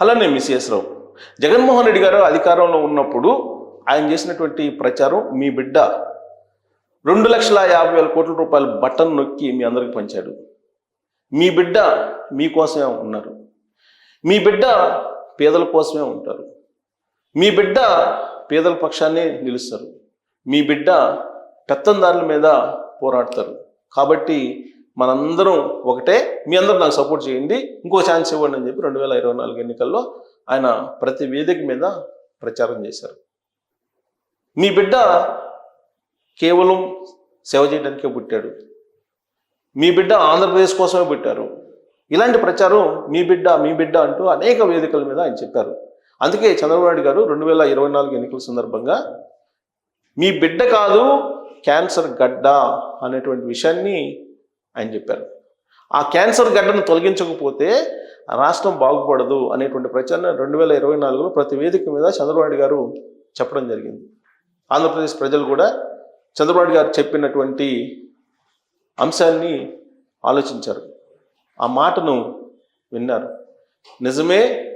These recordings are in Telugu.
అలానే మిస్ఎస్ రావు జగన్మోహన్ రెడ్డి గారు అధికారంలో ఉన్నప్పుడు ఆయన చేసినటువంటి ప్రచారం మీ బిడ్డ రెండు లక్షల యాభై వేల కోట్ల రూపాయల బటన్ నొక్కి మీ అందరికి పంచాడు. మీ బిడ్డ మీకోసమే ఉన్నారు. మీ బిడ్డ పేదల కోసమే ఉంటారు. మీ బిడ్డ పేదల పక్షాన్నే నిలుస్తారు. మీ బిడ్డ పెత్తందారుల మీద పోరాడతారు. కాబట్టి మనందరం ఒకటే. మీ అందరూ నాకు సపోర్ట్ చేయండి. ఇంకో ఛాన్స్ ఇవ్వండి అని చెప్పి రెండు వేల ఇరవై నాలుగు ఎన్నికల్లో ఆయన ప్రతి వేదిక మీద ప్రచారం చేశారు. మీ బిడ్డ కేవలం సేవ చేయడానికే పుట్టాడు. మీ బిడ్డ ఆంధ్రప్రదేశ్ కోసమే పుట్టారు. ఇలాంటి ప్రచారం మీ బిడ్డ మీ బిడ్డ అంటూ అనేక వేదికల మీద ఆయన చెప్పారు. అందుకే చంద్రబాబు నాయుడు గారు రెండు వేల ఇరవై నాలుగు ఎన్నికల సందర్భంగా మీ బిడ్డ కాదు క్యాన్సర్ గడ్డ అనేటువంటి విషయాన్ని ఆయన చెప్పారు. ఆ క్యాన్సర్ గడ్డను తొలగించకపోతే రాష్ట్రం బాగుపడదు అనేటువంటి ప్రచారం రెండు వేల ఇరవై నాలుగులో ప్రతి వేదిక మీద చంద్రబాబు గారు చెప్పడం జరిగింది. ఆంధ్రప్రదేశ్ ప్రజలు కూడా చంద్రబాబు గారు చెప్పినటువంటి అంశాన్ని ఆలోచించారు. ఆ మాటను విన్నారు. నిజమే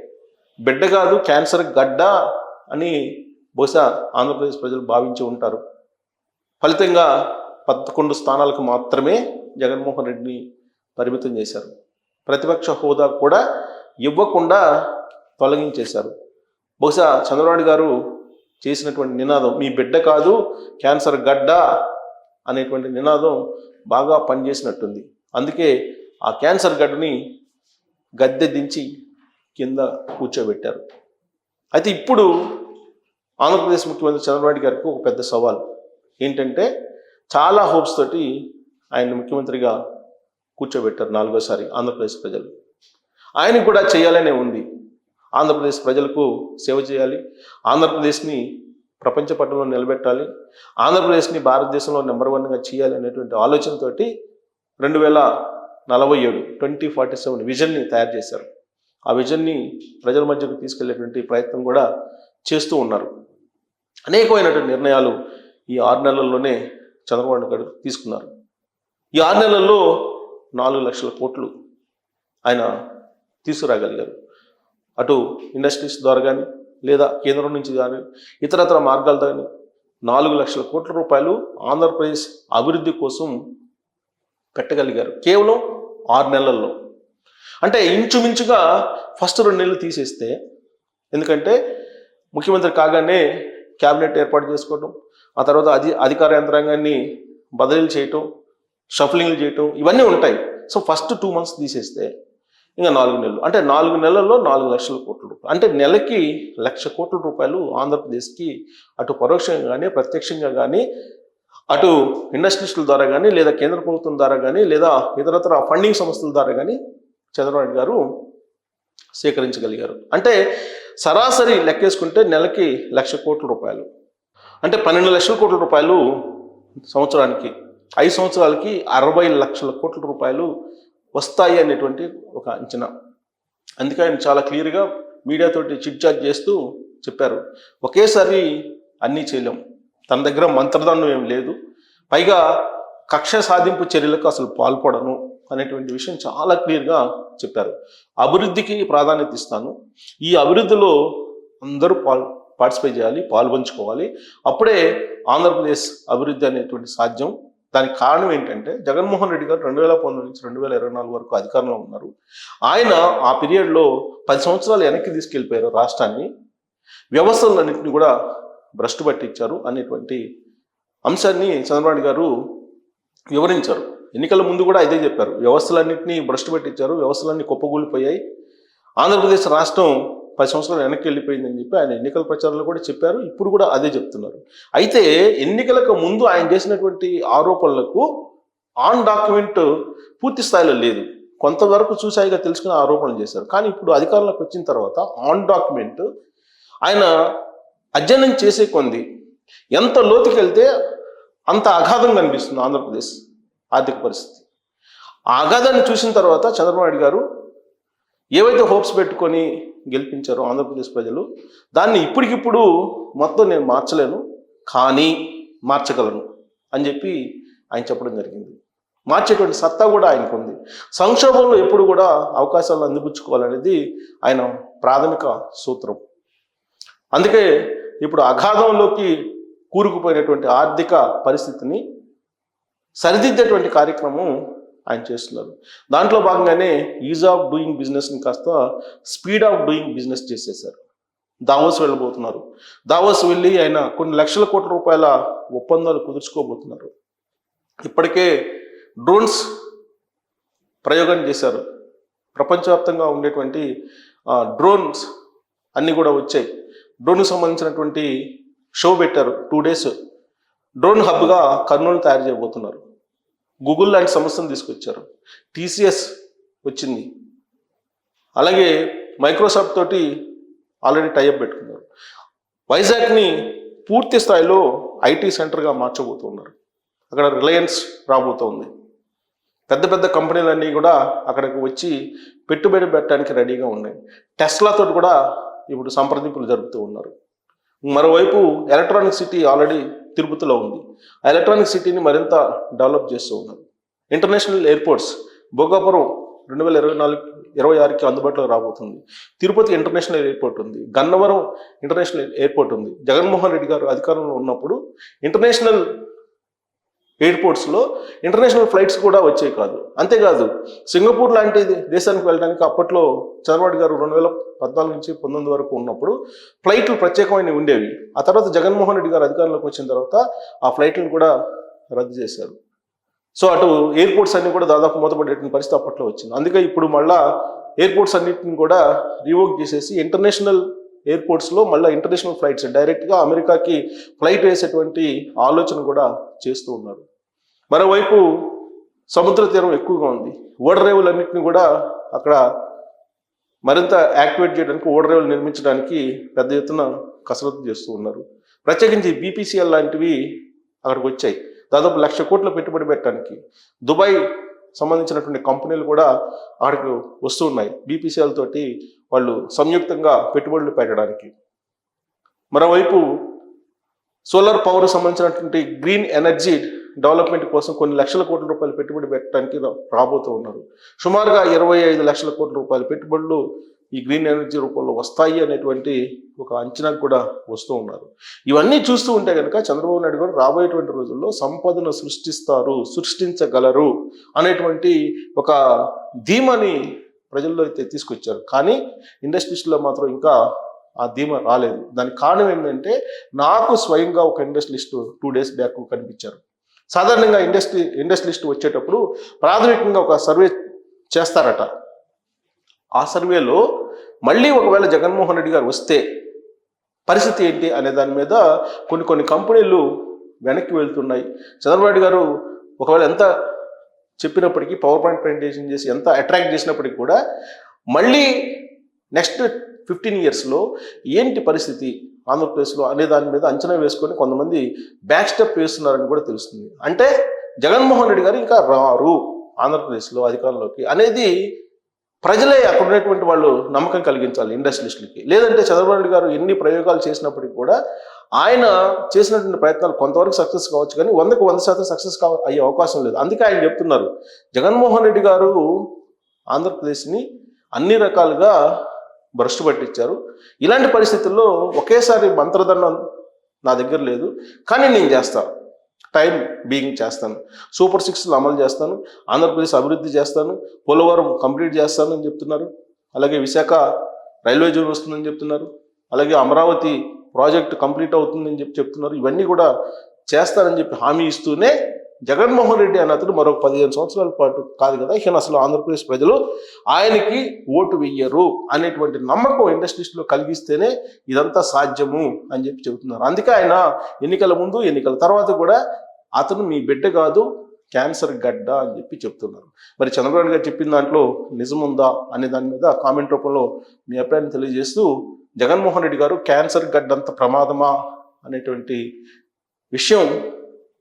బిడ్డ కాదు క్యాన్సర్ గడ్డ అని బహుశా ఆంధ్రప్రదేశ్ ప్రజలు భావించి ఉంటారు. ఫలితంగా పదకొండు స్థానాలకు మాత్రమే జగన్మోహన్ రెడ్డిని పరిమితం చేశారు. ప్రతిపక్ష హోదా కూడా ఇవ్వకుండా తొలగించేశారు. బహుశా చంద్రబాబు గారు చేసినటువంటి నినాదం మీ బిడ్డ కాదు క్యాన్సర్ గడ్డ అనేటువంటి నినాదం బాగా పనిచేసినట్టుంది. అందుకే ఆ క్యాన్సర్ గడ్డని గద్దె దించి కింద కూర్చోబెట్టారు. అయితే ఇప్పుడు ఆంధ్రప్రదేశ్ ముఖ్యమంత్రి చంద్రబాబు గారికి ఒక పెద్ద సవాల్. ఏంటంటే చాలా హోప్స్ తోటి ఆయన ముఖ్యమంత్రిగా కూర్చోబెట్టారు నాలుగోసారి ఆంధ్రప్రదేశ్ ప్రజలు. ఆయనకు కూడా చేయాలనే ఉంది. ఆంధ్రప్రదేశ్ ప్రజలకు సేవ చేయాలి. ఆంధ్రప్రదేశ్ని ప్రపంచ పట్టణంలో నిలబెట్టాలి. ఆంధ్రప్రదేశ్ని భారతదేశంలో నెంబర్ వన్గా చేయాలి అనేటువంటి ఆలోచనతో రెండు వేల నలభై ఏడు ట్వంటీ ఫార్టీ సెవెన్ విజన్ని తయారు చేశారు. ఆ విజన్ని ప్రజల మధ్యకు తీసుకెళ్ళేటువంటి ప్రయత్నం కూడా చేస్తూ ఉన్నారు. అనేకమైనటువంటి నిర్ణయాలు ఈ ఆరు నెలల్లోనే చంద్రబాబు గారు తీసుకున్నారు. ఈ ఆరు నెలల్లో నాలుగు లక్షల కోట్లు ఆయన తీసుకురాగలిగారు. అటు ఇండస్ట్రీస్ ద్వారా కానీ లేదా కేంద్రం నుంచి కానీ ఇతరతర మార్గాల కానీ నాలుగు లక్షల కోట్ల రూపాయలు ఆంధ్రప్రదేశ్ అభివృద్ధి కోసం పెట్టగలిగారు. కేవలం ఆరు నెలల్లో. అంటే ఇంచుమించుగా ఫస్ట్ రెండు నెలలు తీసేస్తే ఎందుకంటే ముఖ్యమంత్రి కాగానే క్యాబినెట్ ఏర్పాటు చేసుకోవడం ఆ తర్వాత అధి అధికార యంత్రాంగాన్ని బదిలీలు చేయటం షఫలింగ్లు చేయటం ఇవన్నీ ఉంటాయి. సో ఫస్ట్ టూ మంత్స్ తీసేస్తే ఇంకా నాలుగు నెలలు. అంటే నాలుగు నెలల్లో నాలుగు లక్షల కోట్ల రూపాయలు. అంటే నెలకి లక్ష కోట్ల రూపాయలు ఆంధ్రప్రదేశ్కి అటు పరోక్షంగా కానీ ప్రత్యక్షంగా కానీ అటు ఇండస్ట్రీస్ల ద్వారా కానీ లేదా కేంద్ర ప్రభుత్వం ద్వారా కానీ లేదా ఇతరతర ఫండింగ్ సంస్థల ద్వారా కానీ చంద్రబాబు నాయుడు గారు సేకరించగలిగారు. అంటే సరాసరి లెక్కేసుకుంటే నెలకి లక్ష కోట్ల రూపాయలు. అంటే పన్నెండు లక్షల కోట్ల రూపాయలు సంవత్సరానికి ఐదు సంవత్సరాలకి అరవై లక్షల కోట్ల రూపాయలు వస్తాయి అనేటువంటి ఒక అంచనా. అందుకే ఆయన చాలా క్లియర్గా మీడియాతోటి చిట్చాట్ చేస్తూ చెప్పారు. ఒకేసారి అన్నీ చేయలేం. తన దగ్గర మంత్రదండం ఏం లేదు. పైగా కక్ష సాధింపు చర్యలకు అసలు పాల్పడను అనేటువంటి విషయం చాలా క్లియర్గా చెప్పారు. అభివృద్ధికి ప్రాధాన్యత ఇస్తాను. ఈ అభివృద్ధిలో అందరూ పాల్ పార్టిసిపేట్ చేయాలి పాల్పంచుకోవాలి అప్పుడే ఆంధ్రప్రదేశ్ అభివృద్ధి అనేటువంటి సాధ్యం. దానికి కారణం ఏంటంటే జగన్మోహన్ రెడ్డి గారు రెండు వేల పంతొమ్మిది నుంచి రెండు వేల ఇరవై నాలుగు వరకు అధికారంలో ఉన్నారు. ఆయన ఆ పీరియడ్లో పది సంవత్సరాలు వెనక్కి తీసుకెళ్ళిపోయారు రాష్ట్రాన్ని. వ్యవస్థలన్నింటినీ కూడా భ్రష్టు పట్టించారు అనేటువంటి అంశాన్ని చంద్రబాబు గారు వివరించారు. ఎన్నికల ముందు కూడా ఇదే చెప్పారు. వ్యవస్థలన్నింటినీ భ్రష్టు పట్టించారు వ్యవస్థలన్నీ కుప్పగూలిపోయాయి ఆంధ్రప్రదేశ్ రాష్ట్రం పది సంవత్సరాలు వెనక్కి వెళ్ళిపోయిందని చెప్పి ఆయన ఎన్నికల ప్రచారంలో కూడా చెప్పారు. ఇప్పుడు కూడా అదే చెప్తున్నారు. అయితే ఎన్నికలకు ముందు ఆయన చేసినటువంటి ఆరోపణలకు ఆన్ డాక్యుమెంట్ పూర్తి స్థాయిలో లేదు. కొంతవరకు చూసాయిగా తెలుసుకుని ఆరోపణలు చేశారు. కానీ ఇప్పుడు అధికారంలోకి వచ్చిన తర్వాత ఆన్ డాక్యుమెంట్ ఆయన అధ్యయనం చేసే కొంది ఎంత లోతుకి వెళ్తే అంత అగాధం కనిపిస్తుంది ఆంధ్రప్రదేశ్ ఆర్థిక పరిస్థితి. ఆ అగాధాన్ని చూసిన తర్వాత చంద్రబాబు నాయుడు గారు ఏవైతే హోప్స్ పెట్టుకొని గెలిపించారు ఆంధ్రప్రదేశ్ ప్రజలు. దాన్ని ఇప్పటికిప్పుడు మొత్తం నేను మార్చలేను కానీ మార్చగలను అని చెప్పి ఆయన చెప్పడం జరిగింది. మార్చేటువంటి సత్తా కూడా ఆయనకు ఉంది. సంక్షోభంలో ఎప్పుడు కూడా అవకాశాలను అందిపుచ్చుకోవాలనేది ఆయన ప్రాథమిక సూత్రం. అందుకే ఇప్పుడు అగాధంలోకి కూరుకుపోయినటువంటి ఆర్థిక పరిస్థితిని సరిదిద్దేటువంటి కార్యక్రమం ఆయన చేస్తున్నారు. దాంట్లో భాగంగానే ఈజ్ ఆఫ్ డూయింగ్ బిజినెస్ని కాస్త స్పీడ్ ఆఫ్ డూయింగ్ బిజినెస్ చేసేసారు దావోస్ వెళ్ళబోతున్నారు. దావోస్ వెళ్ళి ఆయన కొన్ని లక్షల కోట్ల రూపాయల ఒప్పందాలు కుదుర్చుకోబోతున్నారు. ఇప్పటికే డ్రోన్స్ ప్రయోగం చేశారు. ప్రపంచవ్యాప్తంగా ఉండేటువంటి డ్రోన్స్ అన్నీ కూడా వచ్చాయి. డ్రోన్కి సంబంధించినటువంటి షో పెట్టారు టూ డేస్. డ్రోన్ హబ్గా కర్నూలు తయారు చేయబోతున్నారు. గూగుల్ లాంటి సంస్థను తీసుకొచ్చారు. టీసీఎస్ వచ్చింది. అలాగే మైక్రోసాఫ్ట్ తోటి ఆల్రెడీ టైఅప్ పెట్టుకున్నారు. వైజాగ్ని పూర్తి స్థాయిలో ఐటీ సెంటర్గా మార్చబోతున్నారు. అక్కడ రిలయన్స్ రాబోతోంది. పెద్ద పెద్ద కంపెనీలన్నీ కూడా అక్కడికి వచ్చి పెట్టుబడి పెట్టడానికి రెడీగా ఉన్నాయి. టెస్లాతో కూడా ఇప్పుడు సంప్రదింపులు జరుపుతూ ఉన్నారు. మరోవైపు ఎలక్ట్రానిక్ సిటీ ఆల్రెడీ తిరుపతిలో ఉంది. ఆ ఎలక్ట్రానిక్ సిటీని మరింత డెవలప్ చేస్తూ ఉన్నారు ఇంటర్నేషనల్ ఎయిర్పోర్ట్స్ భోగాపురం రెండు వేల ఇరవై నాలుగు ఇరవై ఆరుకి అందుబాటులో రాబోతుంది. తిరుపతి ఇంటర్నేషనల్ ఎయిర్పోర్ట్ ఉంది. గన్నవరం ఇంటర్నేషనల్ ఎయిర్పోర్ట్ ఉంది. జగన్మోహన్ రెడ్డి గారు అధికారంలో ఉన్నప్పుడు ఇంటర్నేషనల్ ఎయిర్పోర్ట్స్లో ఇంటర్నేషనల్ ఫ్లైట్స్ కూడా వచ్చాయి కాదు. అంతేకాదు సింగపూర్ లాంటి దేశానికి వెళ్ళడానికి అప్పట్లో చంద్రబాబు గారు రెండు వేల పద్నాలుగు నుంచి పంతొమ్మిది వరకు ఉన్నప్పుడు ఫ్లైట్లు ప్రత్యేకమైనవి ఉండేవి. ఆ తర్వాత జగన్మోహన్ రెడ్డి గారు అధికారంలోకి వచ్చిన తర్వాత ఆ ఫ్లైట్లను కూడా రద్దు చేశారు. సో అటు ఎయిర్పోర్ట్స్ అన్ని కూడా దాదాపు మూతపడేటువంటి పరిస్థితి అప్పట్లో వచ్చింది. అందుకే ఇప్పుడు మళ్ళా ఎయిర్పోర్ట్స్ అన్నిటిని కూడా రీవోక్ చేసేసి ఇంటర్నేషనల్ ఎయిర్పోర్ట్స్లో మళ్ళీ ఇంటర్నేషనల్ ఫ్లైట్స్ డైరెక్ట్గా అమెరికాకి ఫ్లైట్ వేసేటువంటి ఆలోచన కూడా చేస్తూ ఉన్నారు. మరోవైపు సముద్ర తీరం ఎక్కువగా ఉంది. ఓడరేవులన్నింటినీ కూడా అక్కడ మరింత యాక్టివేట్ చేయడానికి ఓడరేవులు నిర్మించడానికి పెద్ద ఎత్తున కసరత్తు చేస్తూ ఉన్నారు. ప్రత్యేకించి బీపీసీఎల్ లాంటివి అక్కడికి వచ్చాయి. దాదాపు లక్ష కోట్ల పెట్టుబడి పెట్టడానికి. దుబాయ్ సంబంధించినటువంటి కంపెనీలు కూడా అక్కడికి వస్తున్నాయి బీపీసీఎల్ తోటి వాళ్ళు సంయుక్తంగా పెట్టుబడులు పెట్టడానికి. మరోవైపు సోలార్ పవర్ సంబంధించినటువంటి గ్రీన్ ఎనర్జీ డెవలప్మెంట్ కోసం కొన్ని లక్షల కోట్ల రూపాయలు పెట్టుబడి పెట్టడానికి రాబోతూ ఉన్నారు. సుమారుగా ఇరవై ఐదు లక్షల కోట్ల రూపాయల పెట్టుబడులు ఈ గ్రీన్ ఎనర్జీ రూపంలో వస్తాయి అనేటువంటి ఒక అంచనాకు కూడా వస్తూ ఉన్నారు. ఇవన్నీ చూస్తూ ఉంటే కనుక చంద్రబాబు నాయుడు గారు రాబోయేటువంటి రోజుల్లో సంపదను సృష్టిస్తారు సృష్టించగలరు అనేటువంటి ఒక ధీమాని ప్రజల్లో అయితే తీసుకొచ్చారు. కానీ ఇండస్ట్రీస్లో మాత్రం ఇంకా ఆ ధీమా రాలేదు. దానికి కారణం ఏంటంటే నాకు స్వయంగా ఒక ఇండస్ట్రీస్ట్ టూ డేస్ బ్యాక్ కనిపించారు. సాధారణంగా ఇండస్ట్రీ ఇండస్ట్రీస్ట్ వచ్చేటప్పుడు ప్రాథమికంగా ఒక సర్వే చేస్తారట. ఆ సర్వేలో మళ్ళీ ఒకవేళ జగన్మోహన్ రెడ్డి గారు వస్తే పరిస్థితి ఏంటి అనే దాని మీద కొన్ని కొన్ని కంపెనీలు వెనక్కి వెళ్తున్నాయి. చంద్రబాబు గారు ఒకవేళ ఎంత చెప్పినప్పటికీ పవర్ పాయింట్ ప్రజెంటేషన్ చేసి ఎంత అట్రాక్ట్ చేసినప్పటికీ కూడా మళ్ళీ నెక్స్ట్ ఫిఫ్టీన్ ఇయర్స్లో ఏంటి పరిస్థితి? ఆంధ్రప్రదేశ్లో అనే దాని మీద అంచనా వేసుకొని కొంతమంది బ్యాక్ స్టెప్ వేస్తున్నారని కూడా తెలుస్తుంది. అంటే జగన్మోహన్ రెడ్డి గారు ఇంకా రారు ఆంధ్రప్రదేశ్లో అధికారంలోకి అనేది ప్రజలే అక్కడ ఉన్నటువంటి వాళ్ళు నమ్మకం కలిగించాలి ఇండస్ట్రియలిస్టులకి లేదంటే చంద్రబాబు నాయుడు గారు ఎన్ని ప్రయోగాలు చేసినప్పటికీ కూడా ఆయన చేసినటువంటి ప్రయత్నాలు కొంతవరకు సక్సెస్ కావచ్చు కానీ వందకు వంద శాతం సక్సెస్ కావ అయ్యే అవకాశం లేదు. అందుకే ఆయన చెప్తున్నారు జగన్మోహన్ రెడ్డి గారు ఆంధ్రప్రదేశ్ని అన్ని రకాలుగా భ్రష్టు పట్టించారు. ఇలాంటి పరిస్థితుల్లో ఒకేసారి మంత్రదండం నా దగ్గర లేదు కానీ నేను చేస్తాను టైం బీయింగ్ చేస్తాను. సూపర్ సిక్స్లు అమలు చేస్తాను. ఆంధ్రప్రదేశ్ అభివృద్ధి చేస్తాను. పోలవరం కంప్లీట్ చేస్తానని చెప్తున్నారు. అలాగే విశాఖ రైల్వే జోన్ వస్తుందని చెప్తున్నారు. అలాగే అమరావతి ప్రాజెక్ట్ కంప్లీట్ అవుతుందని చెప్పి చెప్తున్నారు. ఇవన్నీ కూడా చేస్తారని చెప్పి హామీ ఇస్తూనే జగన్మోహన్ రెడ్డి అన్న అతడు మరొక పదిహేను సంవత్సరాల పాటు కాదు కదా ఇక అసలు ఆంధ్రప్రదేశ్ ప్రజలు. ఆయనకి ఓటు వెయ్యరు అనేటువంటి నమ్మకం ఇండస్ట్రీస్లో కలిగిస్తేనే ఇదంతా సాధ్యము అని చెప్పి చెబుతున్నారు. అందుకే ఆయన ఎన్నికల ముందు ఎన్నికల తర్వాత కూడా అతను మీ బిడ్డ కాదు క్యాన్సర్ గడ్డ అని చెప్పి చెప్తున్నారు. మరి చంద్రబాబు గారు చెప్పిన దాంట్లో నిజముందా అనే దాని మీద కామెంట్ రూపంలో మీ అభిప్రాయాన్ని తెలియజేస్తూ జగన్మోహన్ రెడ్డి గారు క్యాన్సర్ గడ్డంత ప్రమాదమా అనేటువంటి విషయం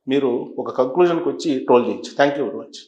మీరు ఒక కంక్లూజన్కి వచ్చి ట్రోల్ చేయొచ్చు థ్యాంక్ యూ వెరీ మచ్